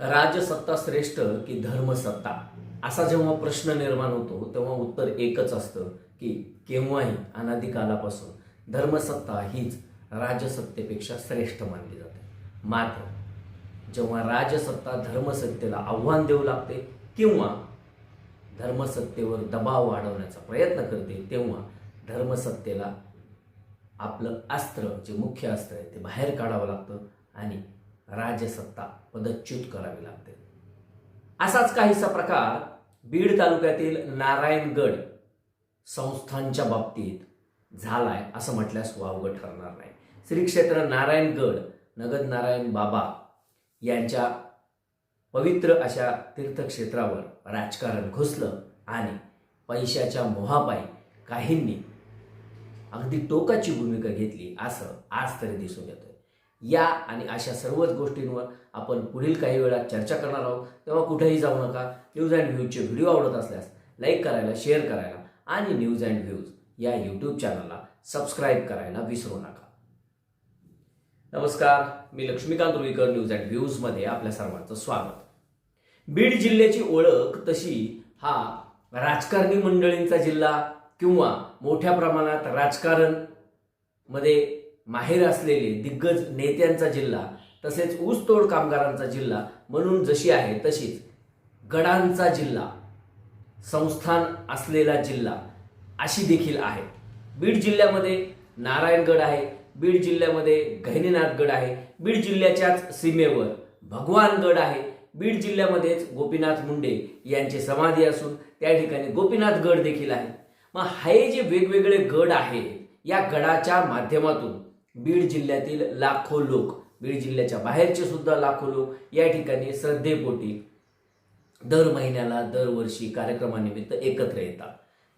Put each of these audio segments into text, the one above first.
राजसत्ता श्रेष्ठ की धर्मसत्ता? असा जेव्हा प्रश्न निर्माण होतो तेव्हा उत्तर एकच असतं की केव्हाही अनादिकालापासून. धर्मसत्ता हीच राजसत्तेपेक्षा श्रेष्ठ मानली जाते. मात्र जेव्हा राजसत्ता धर्मसत्तेला आव्हान देऊ लागते किंवा धर्मसत्तेवर दबाव वाढवण्याचा प्रयत्न करते तेव्हा धर्मसत्तेला आपलं अस्त्र जे मुख्य अस्त्र आहे ते बाहेर काढावं लागतं आणि राजसत्ता पदच्युत करावी लागते. असाच काहीसा प्रकार बीड तालुक्यातील नारायणगड संस्थांच्या बाबतीत झालाय असं म्हटल्यास वावगं ठरणार नाही. श्री क्षेत्र नारायणगड नगद नारायण बाबा यांच्या पवित्र अशा तीर्थक्षेत्रावर राजकारण घुसलं आणि पैशाच्या मोहापायी काहींनी अगदी टोकाची भूमिका घेतली असं आज तरी दिसून येतं या आणि अशा सर्वच गोष्टींवर आपण पुढील काही वेळात चर्चा करणार आहोत. तेव्हा कुठेही जाऊ नका. न्यूज अँड व्ह्यूजचे व्हिडिओ आवडत असल्यास लाईक करायला शेअर करायला आणि न्यूज अँड व्ह्यूज या यूट्यूब चॅनलला सबस्क्राईब करायला विसरू नका. नमस्कार. मी लक्ष्मीकांत रुईकर न्यूज अँड व्ह्यूजमध्ये आपल्या सर्वांचं स्वागत. बीड जिल्ह्याची ओळख तशी हा राजकारणी मंडळींचा जिल्हा किंवा मोठ्या प्रमाणात राजकारणमध्ये माहेर असलेले दिग्गज नेत्यांचा जिल्हा तसेच ऊसतोड कामगारांचा जिल्हा म्हणून जशी आहे तशीच गडांचा जिल्हा संस्थान असलेला जिल्हा अशी देखील आहे. बीड जिल्ह्यामध्ये नारायणगड आहे बीड जिल्ह्यामध्ये गहिनीनाथगड आहे बीड जिल्ह्याच्याच सीमेवर भगवानगड आहे बीड जिल्ह्यामध्येच गोपीनाथ मुंडे यांची समाधी असून त्या ठिकाणी गोपीनाथ गड देखील आहे. मग हे जे वेगवेगळे गड आहे या गडाच्या माध्यमातून बीड जिल्ह्यातील लाखो लोक बीड जिल्ह्याच्या बाहेरचे सुद्धा लाखो लोक या ठिकाणी श्रद्धेपोटी दर महिन्याला दरवर्षी कार्यक्रमानिमित्त एकत्र येतात.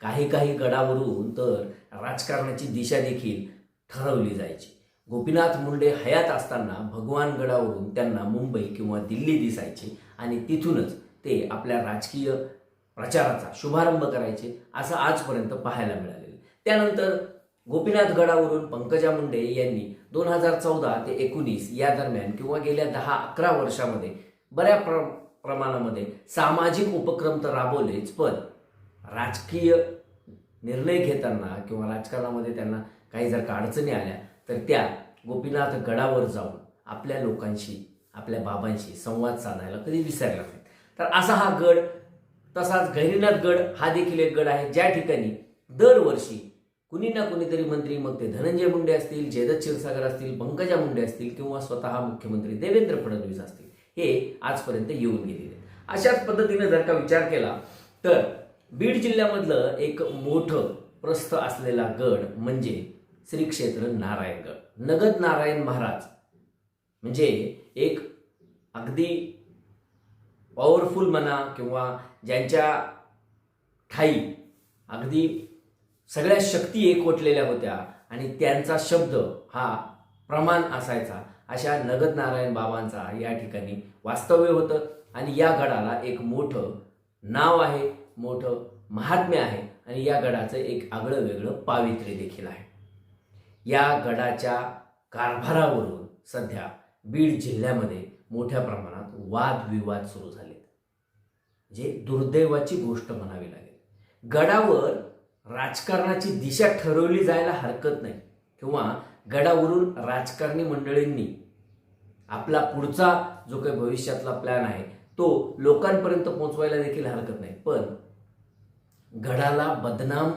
काही काही गडावरून तर राजकारणाची दिशा देखील ठरवली जायची. गोपीनाथ मुंडे हयात असताना भगवान गडावरून त्यांना मुंबई किंवा दिल्ली दिसायची आणि तिथूनच ते आपल्या राजकीय प्रचाराचा शुभारंभ करायचे असं आजपर्यंत पाहायला मिळालेलं त्यानंतर गोपीनाथ गडावरून पंकजा मुंडे यांनी दोन हजार चौदा ते एकोणीस या दरम्यान किंवा गेल्या दहा अकरा वर्षामध्ये बऱ्या प्र प्रमाणामध्ये सामाजिक उपक्रम तर राबवलेच पण राजकीय निर्णय घेताना किंवा राजकारणामध्ये त्यांना काही जर का अडचणी आल्या तर त्या गोपीनाथ गडावर जाऊन आपल्या लोकांशी आपल्या बाबांशी संवाद साधायला कधी विसरला नाही. तर असा हा गड तसाच गहिरीनाथ गड हा देखील एक गड आहे ज्या ठिकाणी दरवर्षी कुणी ना कुणीतरी मंत्री मग ते धनंजय मुंडे असतील जयदत्त क्षीरसागर असतील पंकजा मुंडे असतील किंवा स्वतः मुख्यमंत्री देवेंद्र फडणवीस असतील हे आजपर्यंत येऊन गेलेले अशाच पद्धतीने जर का विचार केला तर बीड जिल्ह्यामधलं एक मोठं प्रस्थ असलेला गड म्हणजे श्री क्षेत्र नारायणगड नगद नारायण महाराज म्हणजे एक अगदी पॉवरफुल म्हणा किंवा ज्यांच्या ठाई अगदी सगळ्या शक्ती एकवटलेल्या होत्या आणि त्यांचा शब्द हा प्रमाण असायचा. अशा नगद नारायण बाबांचा या ठिकाणी वास्तव्य होतं आणि या गडाला एक मोठं नाव आहे मोठं महात्म्य आहे आणि या गडाचं एक आगळं वेगळं पावित्र्य देखील आहे. या गडाच्या कारभारावरून सध्या बीड जिल्ह्यामध्ये मोठ्या प्रमाणात वादविवाद सुरू झालेत. जे दुर्दैवाची गोष्ट म्हणावी लागेल. गडावर राजकारणाची दिशा ठरवली जायला हरकत नाही. किंवा गडावरून राजकारणी मंडळींनी आपला पुढचा जो काही भविष्यातला प्लॅन आहे तो लोकांपर्यंत पोहोचवायला देखील हरकत नाही. पण गडाला बदनाम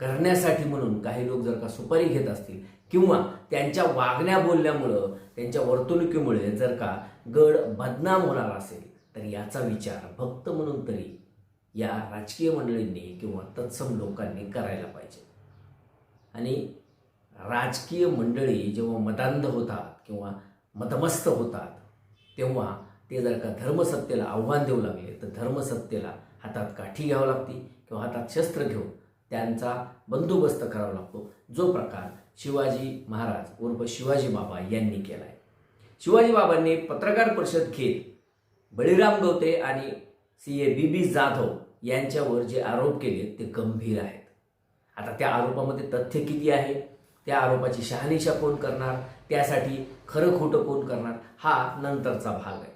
करण्यासाठी म्हणून काही लोक जर का सुपारी घेत असतील किंवा त्यांच्या वागण्या बोलण्यामुळं त्यांच्या वर्तणुकीमुळे जर का गड बदनाम होणार असेल तर याचा विचार भक्त म्हणून तरी या राजकीय मंडळींनी किंवा तत्सम लोकांनी करायला पाहिजे. आणि राजकीय मंडळी जेव्हा मतांध होतात किंवा मतमस्त होतात तेव्हा ते जर का धर्मसत्तेला आव्हान देऊ लागले तर धर्मसत्तेला हातात काठी घ्यावं लागते किंवा हातात शस्त्र घेऊन त्यांचा बंदोबस्त करावा लागतो. जो प्रकार शिवाजी महाराज उर्फ शिवाजी बाबा यांनी केला आहे शिवाजी बाबांनी पत्रकार परिषद घेत बळीराम गवते आणि सी ए बी बी जाधव यांच्यावर जे आरोप केले ते गंभीर आहेत. आता त्या आरोपामध्ये तथ्य किती आहे? त्या आरोपाची शहानिशा कोण करणार? त्यासाठी खरं खोटं कोण करणार? हा नंतरचा भाग आहे.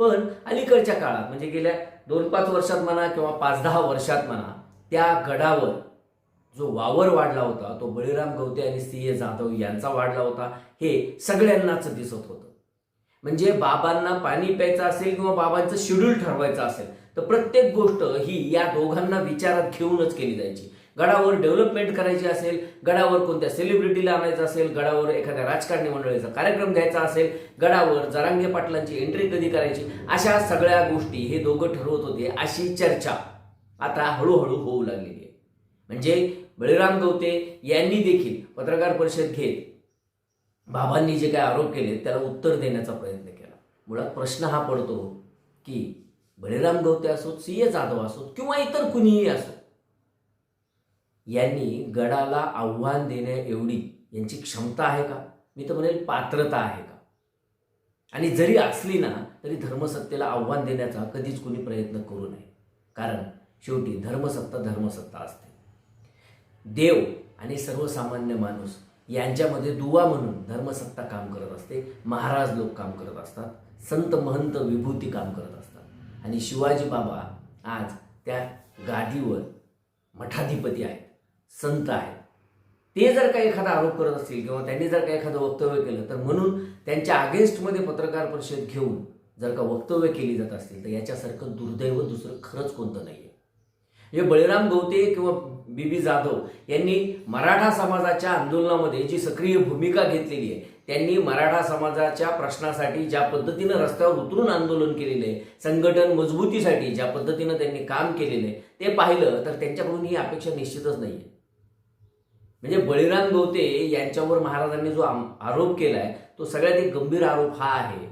पण अलीकडच्या काळात म्हणजे गेल्या दोन पाच वर्षात म्हणा किंवा पाच दहा वर्षात म्हणा त्या गडावर जो वावर वाढला होता तो बळीराम गवते आणि सी ए जाधव यांचा वाढला होता हे सगळ्यांनाच दिसत होतं. म्हणजे बाबांना पाणी प्यायचं असेल किंवा बाबांचं शेड्यूल ठरवायचं असेल तर प्रत्येक गोष्ट ही या दोघांना विचारात घेऊनच केली जायची. गडावर डेव्हलपमेंट करायची असेल गडावर कोणत्या सेलिब्रिटीला आणायचं असेल गडावर एखाद्या राजकारणी मंडळीचा कार्यक्रम घ्यायचा असेल गडावर जरांगे पाटलांची एंट्री कधी करायची? अशा सगळ्या गोष्टी हे दोघं ठरवत होते अशी चर्चा आता हळूहळू होऊ लागलेली आहे. म्हणजे बळीराम गवते यांनी देखील पत्रकार परिषद घेत बाबांनी जे काय आरोप केले त्याला उत्तर देण्याचा प्रयत्न केला. मुळात प्रश्न हा पडतो की बळीराम गवते असोत सी ए जाधव असोत किंवा इतर कुणीही असो यांनी गडाला आव्हान देण्या एवढी यांची क्षमता आहे का? मी तर म्हणेल पात्रता आहे का? आणि जरी असली ना तरी धर्मसत्तेला आव्हान देण्याचा कधीच कुणी प्रयत्न करू नये. कारण शेवटी धर्मसत्ता धर्मसत्ता असते. देव आणि सर्वसामान्य माणूस यांच्यामध्ये दुवा म्हणून धर्मसत्ता काम करत असते महाराज लोक काम करत असतात संत महंत विभूती काम करत असतात. आणि शिवाजी बाबा आज त्या गादीवर मठाधिपती आहेत संत आहेत. ते जर काही एखादा आरोप करत असतील किंवा त्यांनी जर काही एखादं वक्तव्य केलं तर म्हणून त्यांच्या अगेन्स्टमध्ये पत्रकार परिषद घेऊन जर का वक्तव्य केली जात असतील तर याच्यासारखं दुर्दैव दुसरं खरंच कोणतं नाही आहे हे म्हणजे बळीराम गवते किंवा बी बी जाधव यांनी मराठा समाजाच्या आंदोलनामध्ये जी सक्रिय भूमिका घेतलेली आहे त्यांनी मराठा समाजाच्या प्रश्नासाठी ज्या पद्धतीनं रस्त्यावर उतरून आंदोलन केलेलं आहे संघटन मजबूतीसाठी ज्या पद्धतीनं त्यांनी काम केलेलं आहे ते पाहिलं तर त्यांच्याकडून ही अपेक्षा निश्चितच नाही आहे म्हणजे बळीराम गवते यांच्यावर महाराजांनी जो आरोप केला आहे तो सगळ्यात एक गंभीर आरोप हा आहे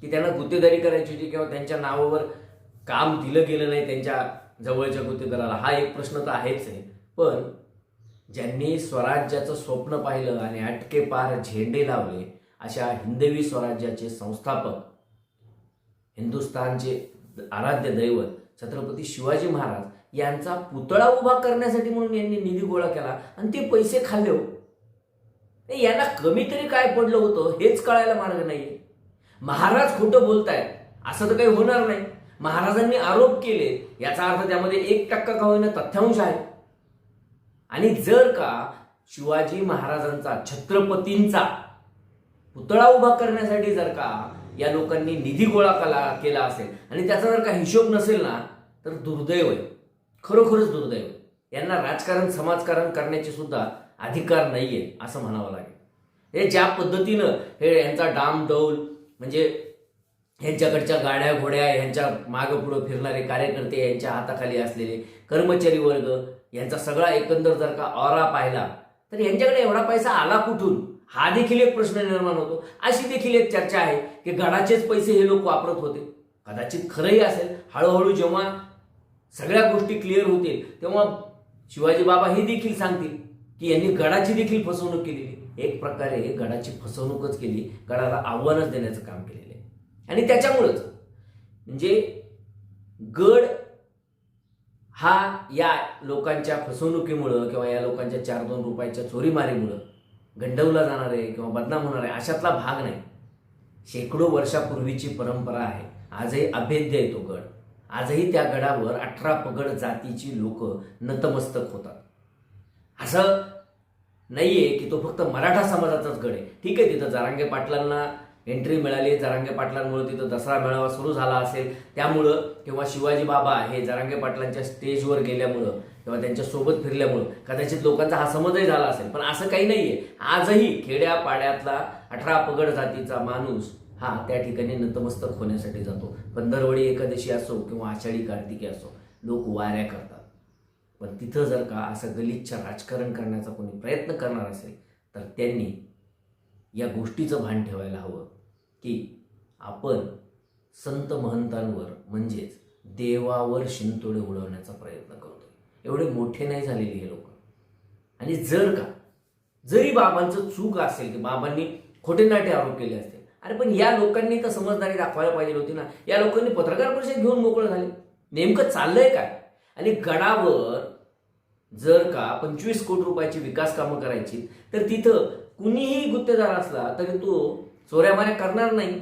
की त्यांना गुत्तेदारी करायची होती किंवा त्यांच्या नावावर काम दिलं गेलं नाही त्यांच्या जवळच्या गुत्तेदाराला. हा एक प्रश्न तर आहेच आहे. पण ज्यांनी स्वराज्याचं स्वप्न पाहिलं आणि अटके पार झेंडे लावले अशा हिंदवी स्वराज्याचे संस्थापक हिंदुस्थानचे आराध्य दैवत छत्रपती शिवाजी महाराज यांचा पुतळा उभा करण्यासाठी म्हणून यांनी निधी गोळा केला आणि ते पैसे खाल्ले हो. यांना कमी तरी काय पडलं होतं हेच कळायला मार्ग नाही महाराज खोटं बोलतायत असं तर काही होणार नाही. महाराजांनी आरोप केले याचा अर्थ त्यामध्ये एक टक्का का होईना तथ्यांश आहे. आणि जर का शिवाजी महाराजांचा छत्रपतींचा पुतळा उभा करण्यासाठी जर का या लोकांनी निधी गोळा कला केला असेल आणि त्याचा जर का हिशोब नसेल ना तर दुर्दैव आहे खरोखरच दुर्दैव आहे. यांना राजकारण समाजकारण करण्याची सुद्धा अधिकार नाहीये असं म्हणावं लागेल हे ज्या पद्धतीनं हे यांचा डाम डौल म्हणजे यांच्याकडच्या गाड्या घोड्या यांच्या मागं पुढं फिरणारे कार्यकर्ते यांच्या हाताखाली असलेले कर्मचारी वर्ग यांचा सगळा एकंदर जर का ऑरा पाहिला तर यांच्याकडे एवढा पैसा आला कुठून? हा देखील एक प्रश्न निर्माण होतो. अशी देखील एक चर्चा आहे की गडाचेच पैसे हे लोक वापरत होते. कदाचित खरंही असेल हळूहळू जेव्हा सगळ्या गोष्टी क्लिअर होतील तेव्हा शिवाजी बाबा हे देखील सांगतील की यांनी गडाची देखील फसवणूक केलेली. एक प्रकारे गडाची फसवणूकच केली गडाला आव्हानच देण्याचं काम केलेलं आहे. आणि त्याच्यामुळंच म्हणजे गड हा या लोकांच्या फसवणुकीमुळं किंवा या लोकांच्या चार दोन रुपयाच्या चोरीमारीमुळं गंडवला जाणार आहे किंवा बदनाम होणार आहे अशातला भाग नाही. शेकडो वर्षापूर्वीची परंपरा आहे. आजही अभेद्य आहे तो गड. आजही त्या गडावर अठरा पगड जातीची लोक नतमस्तक होतात. असं नाहीये की तो फक्त मराठा समाजाचाच गड आहे. ठीक आहे तिथं जारांगे पाटलांना एंट्री मिळाली जरांगे पाटलांमुळे तिथं दसरा मेळावा सुरू झाला असेल. त्यामुळं किंवा शिवाजी बाबा हे जरांगे पाटलांच्या स्टेजवर गेल्यामुळं किंवा त्यांच्यासोबत फिरल्यामुळं कदाचित लोकांचा हा समजही झाला असेल. पण असं काही नाहीये. आजही खेड्यापाड्यातला अठरा पगड जातीचा माणूस हा त्या ठिकाणी नतमस्तक होण्यासाठी जातो. पण एकादशी असो किंवा आषाढी कार्तिकी असो लोक वाऱ्या करतात. पण तिथं जर का असं गलिच्छ राजकारण करण्याचा कोणी प्रयत्न करणार असेल तर त्यांनी या गोष्टीचं भान ठेवायला हवं. की आपण संत महंतांवर म्हणजेच देवावर शिंतोडे उडवण्याचा प्रयत्न करतोय. एवढे मोठे नाही झालेले हे लोक. आणि जर का जरी बाबांचं चूक असेल की बाबांनी खोटे नाटे आरोप केले असतील अरे पण या लोकांनी तर समजदारी दाखवायला पाहिजे होती ना. या लोकांनी पत्रकार परिषद घेऊन मोकळं झाले. नेमकं चाललंय काय? आणि गडावर जर का पंचवीस कोटी रुपयाची विकास कामं करायची तर तिथं कुणीही गुत्तेदार असला तरी तो चोऱ्यामाऱ्या करणार नाही.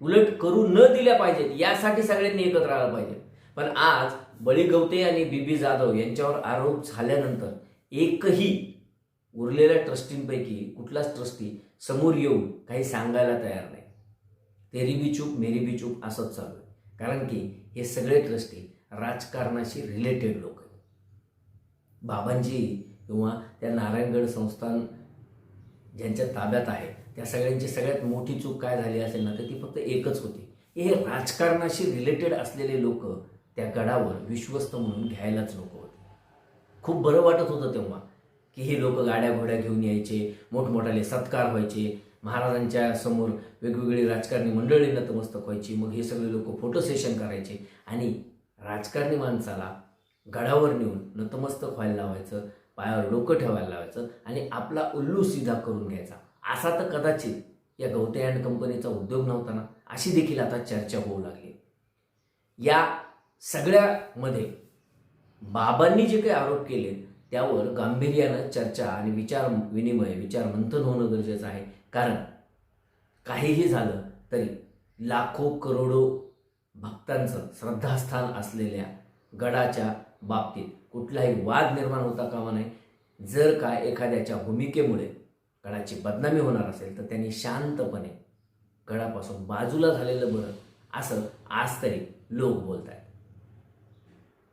उलट करू न दिल्या पाहिजेत यासाठी सगळ्यांनी एकत्र आलं पाहिजे. पण आज बळी गवते आणि बीबी जाधव यांच्यावर आरोप झाल्यानंतर एकही उरलेल्या ट्रस्टींपैकी कुठलाच ट्रस्टी समोर येऊन काही सांगायला तयार नाही. तेरी बी चूप मेरी बी चूप असंच चालू आहे. कारण की हे सगळे ट्रस्टी राजकारणाशी रिलेटेड लोक आहेत. बाबांजी किंवा त्या नारायणगड संस्थान ज्यांच्या ताब्यात आहे त्या सगळ्यांची सगळ्यात मोठी चूक काय झाली असेल ना तर ती फक्त एकच होती. हे राजकारणाशी रिलेटेड असलेले लोक त्या गडावर विश्वस्त म्हणून घ्यायलाच नको होते. खूप बरं वाटत होतं तेव्हा की हे लोक गाड्या घोड्या घेऊन यायचे मोठमोठाले सत्कार व्हायचे महाराजांच्या समोर वेगवेगळी राजकारणी मंडळी नतमस्तक व्हायची मग हे सगळे लोक फोटो सेशन करायचे आणि राजकारणी माणसाला गडावर नेऊन नतमस्तक व्हायला लावायचं पायावर डोकं ठेवायला लावायचं आणि आपला उल्लू सीधा करून घ्यायचा. असा तर कदाचित या गवते अँड कंपनीचा उद्योग नव्हता ना अशी देखील आता चर्चा होऊ लागली. या सगळ्यामध्ये बाबांनी जे काही आरोप केले त्यावर गांभीर्यानं चर्चा आणि विचार विनिमय विचार मंथन होणं गरजेचं आहे. कारण काहीही झालं तरी लाखो करोडो भक्तांचं श्रद्धास्थान असलेल्या गडाच्या बाबतीत कुठलाही वाद निर्माण होता कामा नये. जर काय एखाद्याच्या भूमिकेमुळे गडाची बदनामी होणार असेल तर त्यांनी शांतपणे गडापासून बाजूला झालेलं बरं असं आज तरी लोक बोलत आहेत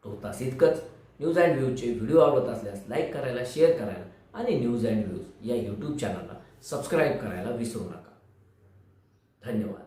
तो तास इतकंच. न्यूज अँड व्ह्यूजचे व्हिडिओ आवडत असल्यास लाईक करायला शेअर करायला आणि न्यूज अँड व्ह्यूज या यूट्यूब चॅनलला सबस्क्राईब करायला विसरू नका. धन्यवाद.